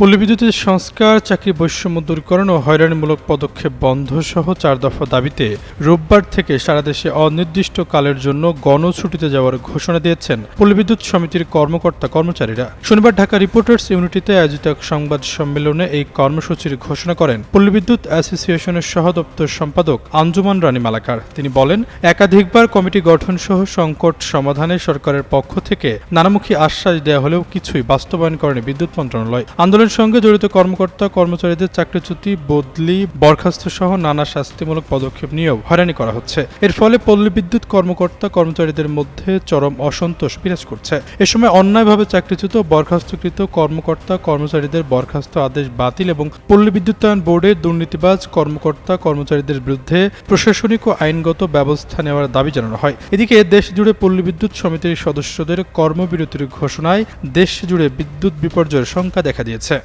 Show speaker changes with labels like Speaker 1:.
Speaker 1: পল্লী বিদ্যুতের সংস্কার চাকরি বৈষম্য দূরীকরণ ও হয়রানিমূলক পদক্ষেপ বন্ধ সহ চার দফা দাবিতে রোববার থেকে সারা দেশে অনির্দিষ্টকালের জন্য গণছুটিতে যাওয়ার ঘোষণা দিয়েছেন পল্লী বিদ্যুৎ সমিতির কর্মকর্তা কর্মচারীরা। শনিবার ঢাকা রিপোর্টার্স ইউনিটিতে আয়োজিত এক সংবাদ সম্মেলনে এই কর্মসূচির ঘোষণা করেন পল্লী বিদ্যুৎ অ্যাসোসিয়েশনের সহ দপ্তর সম্পাদক আঞ্জুমান রানী মালাকার। তিনি বলেন, একাধিকবার কমিটি গঠন সহ সংকট সমাধানে সরকারের পক্ষ থেকে নানামুখী আশ্বাস দেওয়া হলেও কিছুই বাস্তবায়ন করেনি বিদ্যুৎ মন্ত্রণালয়। আন্দোলনের সঙ্গে জড়িত কর্মকর্তা, কর্মচারীদের চাকরিচ্যুতি, বদলি, বরখাস্ত সহ নানা শাস্তিমূলক পদক্ষেপ নিয়েও হয়রানি করা হচ্ছে। এর ফলে পল্লী বিদ্যুৎ কর্মকর্তা, কর্মচারীদের মধ্যে চরম অসন্তোষ বিরাজ করছে। এ সময় অন্যায়ভাবে চাকরিচ্যুত, বরখাস্তকৃত কর্মকর্তা, কর্মচারীদের বরখাস্ত আদেশ বাতিল এবং পল্লী বিদ্যুতায়ন বোর্ডের দুর্নীতিবাজ কর্মকর্তা, কর্মচারীদের বিরুদ্ধে প্রশাসনিক ও আইনগত ব্যবস্থা নেওয়ার দাবি জানানো হয়। এদিকে দেশ জুড়ে পল্লী বিদ্যুৎ সমিতির সদস্যদের কর্মবিরতির ঘোষণায় দেশ জুড়ে বিদ্যুৎ বিপর্যয়ের শঙ্কা দেখা দিয়েছে।